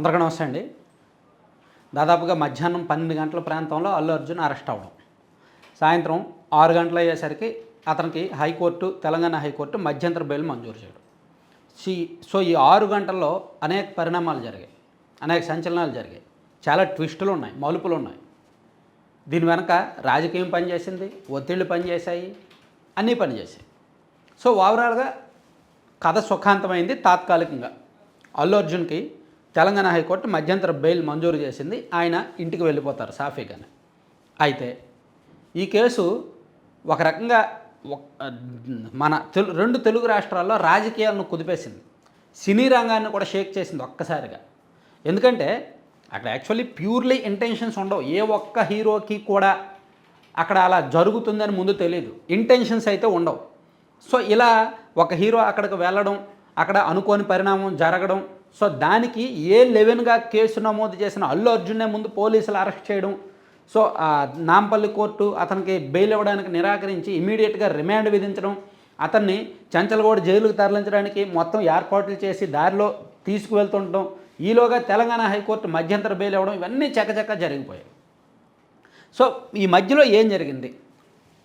అందరికీ నమస్తే అండి. దాదాపుగా మధ్యాహ్నం పన్నెండు గంటల ప్రాంతంలో అల్లు అర్జున్ అరెస్ట్ అవ్వడం. సాయంత్రం ఆరు గంటలు అయ్యేసరికి అతనికి high court Telangana high court మధ్యంతర బెయిల్ మంజూరు చేయడం. సి సో ఈ ఆరు గంటల్లో అనేక పరిణామాలు జరిగాయి. అనేక సంచలనాలు జరిగాయి. చాలా ట్విస్టులు ఉన్నాయి మలుపులు ఉన్నాయి. దీని వెనక రాజకీయం పనిచేసింది ఒత్తిళ్ళు పనిచేశాయి అన్నీ పనిచేసాయి సో ఓవరాల్గా కథ సుఖాంతమైంది తాత్కాలికంగా. అల్లు అర్జున్కి తెలంగాణ హైకోర్టు మధ్యంతర బెయిల్ మంజూరు చేసింది. ఆయన ఇంటికి వెళ్ళిపోతారు సాఫీగానే. అయితే ఈ కేసు ఒక రకంగా మన తెలు రెండు తెలుగు రాష్ట్రాల్లో రాజకీయాలను కుదిపేసింది. సినీ రంగాన్ని కూడా షేక్ చేసింది ఒక్కసారిగా. ఎందుకంటే అక్కడ యాక్చువల్లీ ప్యూర్లీ ఇంటెన్షన్స్ ఉండవు. ఏ ఒక్క హీరోకి కూడా అక్కడ అలా జరుగుతుందని ముందు తెలియదు ఇంటెన్షన్స్ అయితే ఉండవు. సో ఇలా ఒక హీరో అక్కడికి వెళ్ళడం అక్కడ అనుకోని పరిణామం జరగడం సో దానికి ఏ లెవెన్గా కేసు నమోదు చేసిన అల్లు అర్జున్నే ముందు పోలీసులు అరెస్ట్ చేయడం సో నాంపల్లి కోర్టు అతనికి బెయిల్ ఇవ్వడానికి నిరాకరించి ఇమీడియట్గా రిమాండ్ విధించడం అతన్ని చంచలగూడ జైలుకు తరలించడానికి మొత్తం ఏర్పాట్లు చేసి దారిలో తీసుకువెళ్తుండటం ఈలోగా తెలంగాణ హైకోర్టు మధ్యంతర బెయిల్ ఇవ్వడం ఇవన్నీ చకచక జరిగిపోయాయి. సో ఈ మధ్యలో ఏం జరిగింది?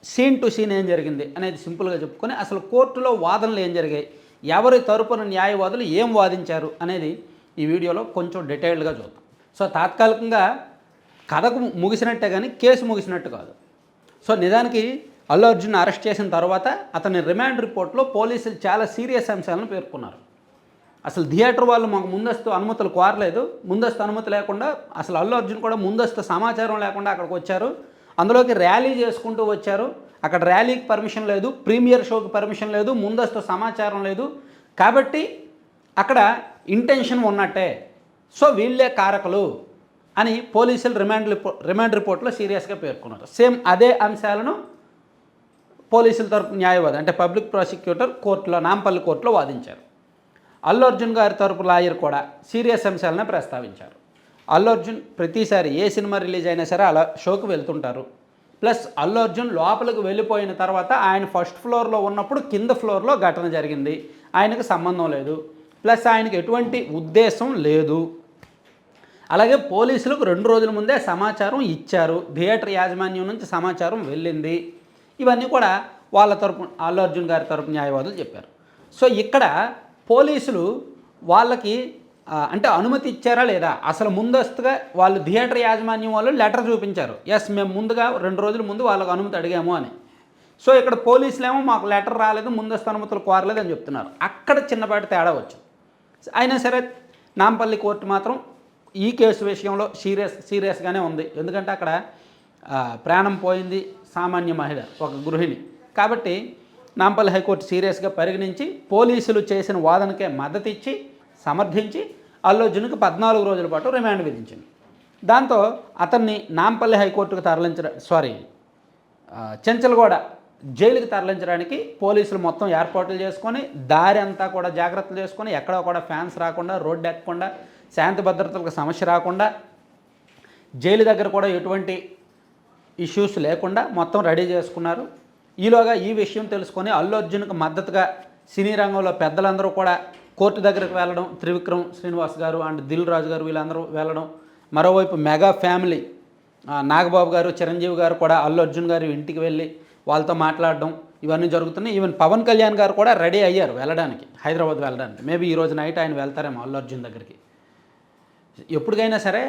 సీన్ టు సీన్ ఏం జరిగింది? అనేది సింపుల్గా చెప్పుకొని అసలు కోర్టులో వాదనలు ఏం జరిగాయి? ఎవరి తరపున న్యాయవాదులు ఏం వాదించారు అనేది ఈ వీడియోలో కొంచెం డీటెయిల్డ్గా చూద్దాం. సో తాత్కాలికంగా కథకు ముగిసినట్టే కానీ కేసు ముగిసినట్టు కాదు. సో నిజానికి అల్లు అర్జున్ అరెస్ట్ చేసిన తర్వాత అతని రిమాండ్ రిపోర్ట్లో పోలీసులు చాలా సీరియస్ అంశాలను పేర్కొన్నారు. అసలు థియేటర్ వాళ్ళు మాకు ముందస్తు అనుమతులు కోరలేదు. ముందస్తు అనుమతి లేకుండా అసలు అల్లు అర్జున్ కూడా ముందస్తు సమాచారం లేకుండా అక్కడికి వచ్చారు. అందులోకి ర్యాలీ చేసుకుంటూ వచ్చారు. అక్కడ ర్యాలీకి పర్మిషన్ లేదు ప్రీమియర్ షోకి పర్మిషన్ లేదు ముందస్తు సమాచారం లేదు. కాబట్టి అక్కడ ఇంటెన్షన్ ఉన్నట్టే. సో వీళ్ళే కారకులు అని పోలీసులు రిమాండ్ రిపో రిమాండ్ రిపోర్ట్లో సీరియస్గా పేర్కొన్నారు. సేమ్ అదే అంశాలను పోలీసుల తరపు న్యాయవాది అంటే పబ్లిక్ ప్రాసిక్యూటర్ కోర్టులో నాంపల్లి కోర్టులో వాదించారు. అల్లు అర్జున్ గారి తరపు లాయర్ కూడా సీరియస్ అంశాలనే ప్రస్తావించారు. అల్లు అర్జున్ ప్రతిసారి ఏ సినిమా రిలీజ్ అయినా సరే అలా షోకి వెళ్తుంటారు. ప్లస్ అల్లు అర్జున్ లోపలికి వెళ్ళిపోయిన తర్వాత ఆయన ఫస్ట్ ఫ్లోర్లో ఉన్నప్పుడు కింద ఫ్లోర్లో ఘటన జరిగింది. ఆయనకు సంబంధం లేదు. ప్లస్ ఆయనకు ఎటువంటి ఉద్దేశం లేదు. అలాగే పోలీసులకు రెండు రోజుల ముందే సమాచారం ఇచ్చారు. థియేటర్ యాజమాన్యం నుంచి సమాచారం వెళ్ళింది. ఇవన్నీ కూడా వాళ్ళ తరపు అల్లు అర్జున్ గారి తరపు న్యాయవాదులు చెప్పారు. సో ఇక్కడ పోలీసులు వాళ్ళకి అంటే అనుమతి ఇచ్చారా లేదా? అసలు ముందస్తుగా వాళ్ళు థియేటర్ యాజమాన్యం వాళ్ళు లెటర్ చూపించారు. ఎస్ మేము ముందుగా రెండు రోజుల ముందు వాళ్ళకు అనుమతి అడిగాము అని. సో ఇక్కడ పోలీసులు ఏమో మాకు లెటర్ రాలేదు ముందస్తు అనుమతులు కోరలేదు అని చెప్తున్నారు. అక్కడ చిన్నపాటి తేడా వచ్చు అయినా సరే నాంపల్లి కోర్టు మాత్రం ఈ కేసు విషయంలో సీరియస్ సీరియస్గానే ఉంది. ఎందుకంటే అక్కడ ప్రాణం పోయింది సామాన్య మహిళ ఒక గృహిణి. కాబట్టి నాంపల్లి హైకోర్టు సీరియస్గా పరిగణించి పోలీసులు చేసిన వాదనకే మద్దతు ఇచ్చి సమర్థించి అల్లు అర్జున్కి పద్నాలుగు రోజుల పాటు రిమాండ్ విధించింది. దాంతో అతన్ని నాంపల్లి హైకోర్టుకు తరలించడం సారీ చెంచలగూడ జైలుకి తరలించడానికి పోలీసులు మొత్తం ఏర్పాట్లు చేసుకొని దారి అంతా కూడా జాగ్రత్తలు చేసుకొని ఎక్కడ కూడా ఫ్యాన్స్ రాకుండా రోడ్డు ఎక్కకుండా శాంతి భద్రతలకు సమస్య రాకుండా జైలు దగ్గర కూడా ఎటువంటి ఇష్యూస్ లేకుండా మొత్తం రెడీ చేసుకున్నారు. ఈలోగా ఈ విషయం తెలుసుకొని అల్లు అర్జున్కి మద్దతుగా సినీ రంగంలో పెద్దలందరూ కూడా కోర్టు దగ్గరకు వెళ్ళడం త్రివిక్రమ్ శ్రీనివాస్ గారు అండ్ దిల్ రాజు గారు వీళ్ళందరూ వెళ్ళడం. మరోవైపు మెగా ఫ్యామిలీ నాగబాబు గారు చిరంజీవి గారు కూడా అల్లు అర్జున్ గారు ఇంటికి వెళ్ళి వాళ్ళతో మాట్లాడడం ఇవన్నీ జరుగుతున్నాయి. ఈవెన్ పవన్ కళ్యాణ్ గారు కూడా రెడీ అయ్యారు వెళ్ళడానికి హైదరాబాద్ వెళ్ళడానికి. మేబీ ఈరోజు నైట్ ఆయన వెళ్తారేమో అల్లు అర్జున్ దగ్గరికి. ఎప్పటికైనా సరే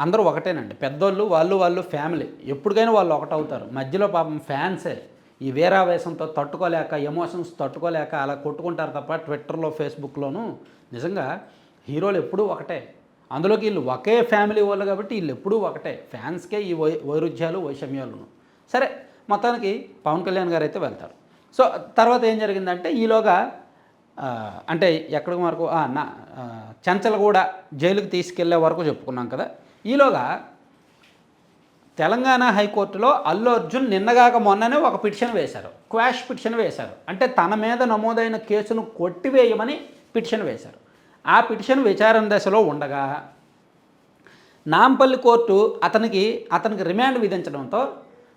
అందరూ ఒకటేనండి. పెద్దోళ్ళు వాళ్ళు వాళ్ళు ఫ్యామిలీ. ఎప్పటికైనా వాళ్ళు ఒకటవుతారు. మధ్యలో పాపం ఫ్యాన్సే. ఈ వీరావేశంతో తట్టుకోలేక ఎమోషన్స్ తట్టుకోలేక అలా కొట్టుకుంటారు తప్ప ట్విట్టర్లో ఫేస్బుక్లోనూ నిజంగా హీరోలు ఎప్పుడూ ఒకటే. అందులోకి వీళ్ళు ఒకే ఫ్యామిలీ వాళ్ళు కాబట్టి వీళ్ళు ఎప్పుడూ ఒకటే. ఫ్యాన్స్కే ఈ వై వైరుధ్యాలు వైషమ్యాలను. సరే మొత్తానికి పవన్ కళ్యాణ్ గారు అయితే వెళ్తారు. సో తర్వాత ఏం జరిగిందంటే ఈలోగా అంటే ఎక్కడికి వరకు నా ఆ, జైలుకి తీసుకెళ్ళే వరకు చెప్పుకున్నాం కదా. ఈలోగా తెలంగాణ హైకోర్టులో అల్లు అర్జున్ నిన్నగాక మొన్ననే ఒక పిటిషన్ వేశారు. క్వాష్ పిటిషన్ వేశారు. అంటే తన మీద నమోదైన కేసును కొట్టివేయమని పిటిషన్ వేశారు. ఆ పిటిషన్ విచారణ దశలో ఉండగా నాంపల్లి కోర్టు అతనికి అతనికి రిమాండ్ విధించడంతో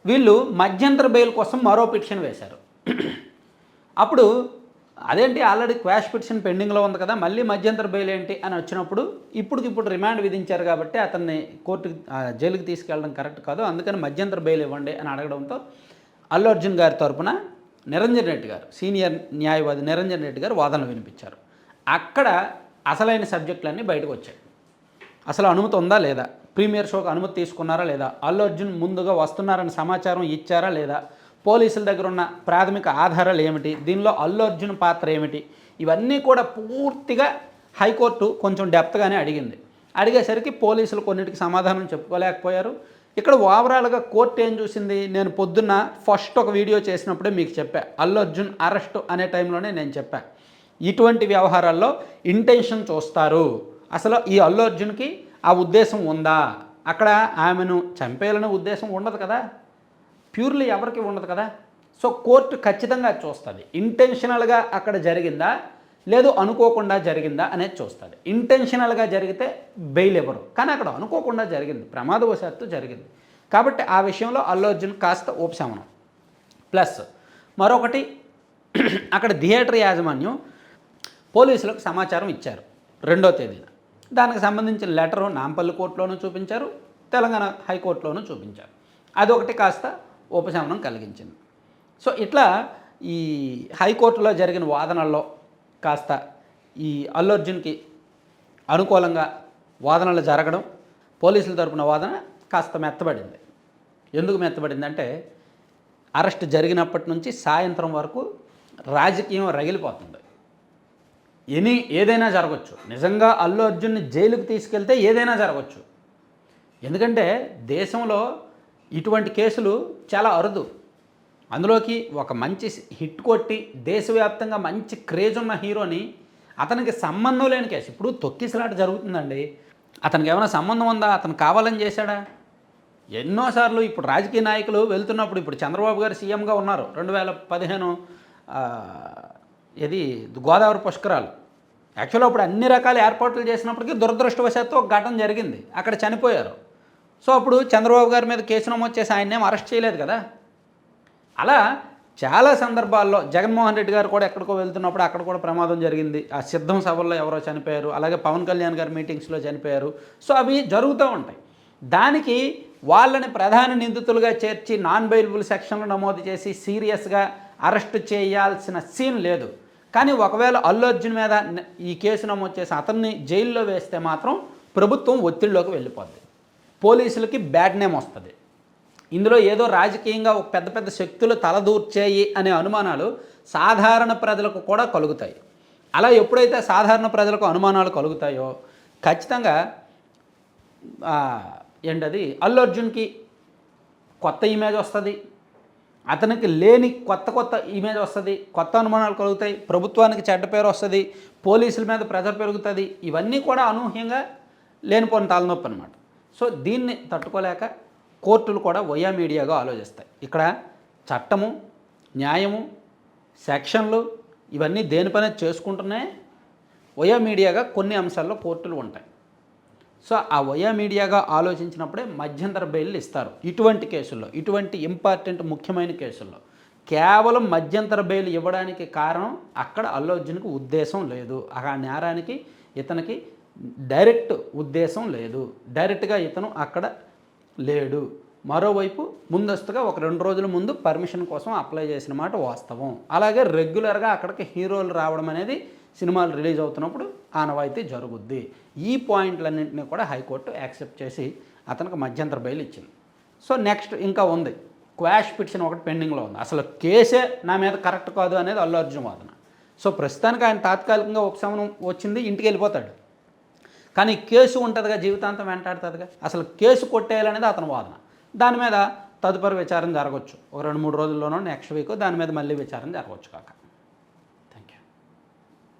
వీళ్ళు మధ్యంతర బెయిల్ కోసం మరో పిటిషన్ వేశారు. అప్పుడు అదేంటి? ఆల్రెడీ క్వాష్ పిటిషన్ పెండింగ్లో ఉంది కదా మళ్ళీ మధ్యంతర బెయిల్ ఏంటి అని వచ్చినప్పుడు ఇప్పటికి ఇప్పుడు రిమాండ్ విధించారు కాబట్టి అతన్ని కోర్టుకి జైలుకి తీసుకెళ్ళడం కరెక్ట్ కాదు. అందుకని మధ్యంతర బెయిల్ ఇవ్వండి అని అడగడంతో అల్లు అర్జున్ గారి తరపున నిరంజన్ రెడ్డి గారు సీనియర్ న్యాయవాది నిరంజన్ రెడ్డి గారు వాదనలు వినిపించారు. అక్కడ అసలైన సబ్జెక్టులన్నీ బయటకు వచ్చాయి. అసలు అనుమతి ఉందా లేదా? ప్రీమియర్ షోకి అనుమతి తీసుకున్నారా లేదా? అల్లు అర్జున్ ముందుగా వస్తున్నారని సమాచారం ఇచ్చారా లేదా? పోలీసుల దగ్గర ఉన్న ప్రాథమిక ఆధారాలు ఏమిటి? దీనిలో అల్లు అర్జున్ పాత్ర ఏమిటి? ఇవన్నీ కూడా పూర్తిగా హైకోర్టు కొంచెం డెప్త్గానే అడిగింది. అడిగేసరికి పోలీసులు కొన్నిటికి సమాధానం చెప్పుకోలేకపోయారు. ఇక్కడ ఓవరాల్గా కోర్టు ఏం చూసింది? నేను పొద్దున్న ఫస్ట్ ఒక వీడియో చేసినప్పుడే మీకు చెప్పా. అల్లు అర్జున్ అరెస్ట్ అనే టైంలోనే నేను చెప్పా. ఇటువంటి వ్యవహారాల్లో ఇంటెన్షన్ చూస్తారు. అసలు ఈ అల్లు అర్జున్కి ఆ ఉద్దేశం ఉందా? అక్కడ ఆమెను చంపేయాలనే ఉద్దేశం ఉండదు కదా? ప్యూర్లీ ఎవరికి ఉండదు కదా? సో కోర్టు ఖచ్చితంగా చూస్తుంది. ఇంటెన్షనల్గా అక్కడ జరిగిందా? లేదు అనుకోకుండా జరిగిందా అనేది చూస్తుంది. ఇంటెన్షనల్గా జరిగితే బెయిల్ ఇవ్వరు. కానీ అక్కడ అనుకోకుండా జరిగింది. ప్రమాదవశాత్తు జరిగింది. కాబట్టి ఆ విషయంలో అల్లు అర్జున్ కాస్త ఉపశమనం. ప్లస్ మరొకటి అక్కడ థియేటర్ యాజమాన్యం పోలీసులకు సమాచారం ఇచ్చారు రెండో తేదీన. దానికి సంబంధించిన లెటరు నాంపల్లి కోర్టులోనూ చూపించారు తెలంగాణ హైకోర్టులోనూ చూపించారు. అదొకటి కాస్త ఉపశమనం కలిగించింది. సో ఇట్లా ఈ హైకోర్టులో జరిగిన వాదనల్లో కాస్త ఈ అల్లు అర్జున్కి అనుకూలంగా వాదనలు జరగడం పోలీసుల తరపున వాదన కాస్త మెత్తబడింది. ఎందుకు మెత్తబడిందంటే అరెస్ట్ జరిగినప్పటి నుంచి సాయంత్రం వరకు రాజకీయం రగిలిపోతుంది. ఎనీ ఏదైనా జరగచ్చు. నిజంగా అల్లు అర్జున్ని జైలుకు తీసుకెళ్తే ఏదైనా జరగచ్చు. ఎందుకంటే దేశంలో ఇటువంటి కేసులు చాలా అరుదు. అందులోకి ఒక మంచి హిట్ కొట్టి దేశవ్యాప్తంగా మంచి క్రేజ్ ఉన్న హీరోని అతనికి సంబంధం లేని కేసు. ఇప్పుడు తొక్కిసలాట జరుగుతుందండి. అతనికి ఏమైనా సంబంధం ఉందా? అతను కావాలని చేశాడా? ఎన్నోసార్లు ఇప్పుడు రాజకీయ నాయకులు వెళ్తున్నప్పుడు ఇప్పుడు చంద్రబాబు గారు సీఎంగా ఉన్నారు. రెండు వేల పదిహేను ఇది గోదావరి పుష్కరాలు. యాక్చువల్గా అప్పుడు అన్ని రకాల ఏర్పాట్లు చేసినప్పటికీ దురదృష్టవశాత్తు ఒక ఘటన జరిగింది. అక్కడ చనిపోయారు. సో అప్పుడు చంద్రబాబు గారి మీద కేసు నమోదు చేసి ఆయన్నేం అరెస్ట్ చేయలేదు కదా. అలా చాలా సందర్భాల్లో జగన్మోహన్ రెడ్డి గారు కూడా ఎక్కడికో వెళ్తున్నప్పుడు అక్కడ కూడా ప్రమాదం జరిగింది. ఆ సిద్ధం సభల్లో ఎవరో చనిపోయారు అలాగే పవన్ కళ్యాణ్ గారి మీటింగ్స్లో చనిపోయారు. సో అవి జరుగుతూ ఉంటాయి. దానికి వాళ్ళని ప్రధాన నిందితులుగా చేర్చి నాన్ బెయిలబుల్ సెక్షన్లు నమోదు చేసి సీరియస్గా అరెస్ట్ చేయాల్సిన సీన్ లేదు. కానీ ఒకవేళ అల్లు అర్జున్ మీద ఈ కేసు నమోదు చేసి అతన్ని జైల్లో వేస్తే మాత్రం ప్రభుత్వం ఒత్తిడిలోకి వెళ్ళిపోద్ది. పోలీసులకి బ్యాడ్ నేమ్ వస్తుంది. ఇందులో ఏదో రాజకీయంగా ఒక పెద్ద పెద్ద శక్తులు తలదూర్చాయి అనే అనుమానాలు సాధారణ ప్రజలకు కూడా కలుగుతాయి. అలా ఎప్పుడైతే సాధారణ ప్రజలకు అనుమానాలు కలుగుతాయో ఖచ్చితంగా ఏంటది? అల్లు అర్జున్కి కొత్త ఇమేజ్ వస్తుంది. అతనికి లేని కొత్త కొత్త ఇమేజ్ వస్తుంది. కొత్త అనుమానాలు కలుగుతాయి. ప్రభుత్వానికి చెడ్డ పేరు వస్తుంది. పోలీసుల మీద ప్రెజర్ పెరుగుతుంది. ఇవన్నీ కూడా అనూహ్యంగా లేనిపోని తలనొప్పి అనమాట సో దీన్ని తట్టుకోలేక కోర్టులు కూడా వయా మీడియాగా ఆలోచిస్తాయి. ఇక్కడ చట్టము న్యాయము సెక్షన్లు ఇవన్నీ దేనిపైన చేసుకుంటున్నాయి? వయా మీడియాగా కొన్ని అంశాల్లో కోర్టులు ఉంటాయి. సో ఆ వయా మీడియాగా ఆలోచించినప్పుడే మధ్యంతర బెయిల్ ఇస్తారు. ఇటువంటి కేసుల్లో ఇటువంటి ఇంపార్టెంట్ ముఖ్యమైన కేసుల్లో కేవలం మధ్యంతర బెయిల్ ఇవ్వడానికి కారణం అక్కడ అల్లు ఉద్దేశం లేదు. ఆ నేరానికి ఇతనికి డైరెక్ట్ ఉద్దేశం లేదు. డైరెక్ట్గా ఇతను అక్కడ లేడు. మరోవైపు ముందస్తుగా ఒక రెండు రోజుల ముందు పర్మిషన్ కోసం అప్లై చేసిన మాట వాస్తవం. అలాగే రెగ్యులర్గా అక్కడికి హీరోలు రావడం అనేది సినిమాలు రిలీజ్ అవుతున్నప్పుడు ఆనవాయితీ జరుగుద్ది. ఈ పాయింట్లన్నింటినీ కూడా హైకోర్టు యాక్సెప్ట్ చేసి అతనికి మధ్యంతర బెయిల్ ఇచ్చింది. సో నెక్స్ట్ ఇంకా ఉంది. క్వాష్ పిటిషన్ ఒకటి పెండింగ్లో ఉంది. అసలు కేసే నా మీద కరెక్ట్ కాదు అనేది అల్లు అర్జున్ వాదన. సో ప్రస్తుతానికి ఆయన తాత్కాలికంగా ఉపశమనం వచ్చింది ఇంటికి వెళ్ళిపోతాడు. కానీ కేసు ఉంటుందిగా జీవితాంతం వెంటాడుతుందిగా. అసలు కేసు కొట్టేయాలనేది అతని వాదన. దాని మీద తదుపరి విచారం జరగవచ్చు ఒక రెండు మూడు రోజుల్లోనో నెక్స్ట్ వీక్ దాని మీద మళ్ళీ విచారం జరగవచ్చు కాక.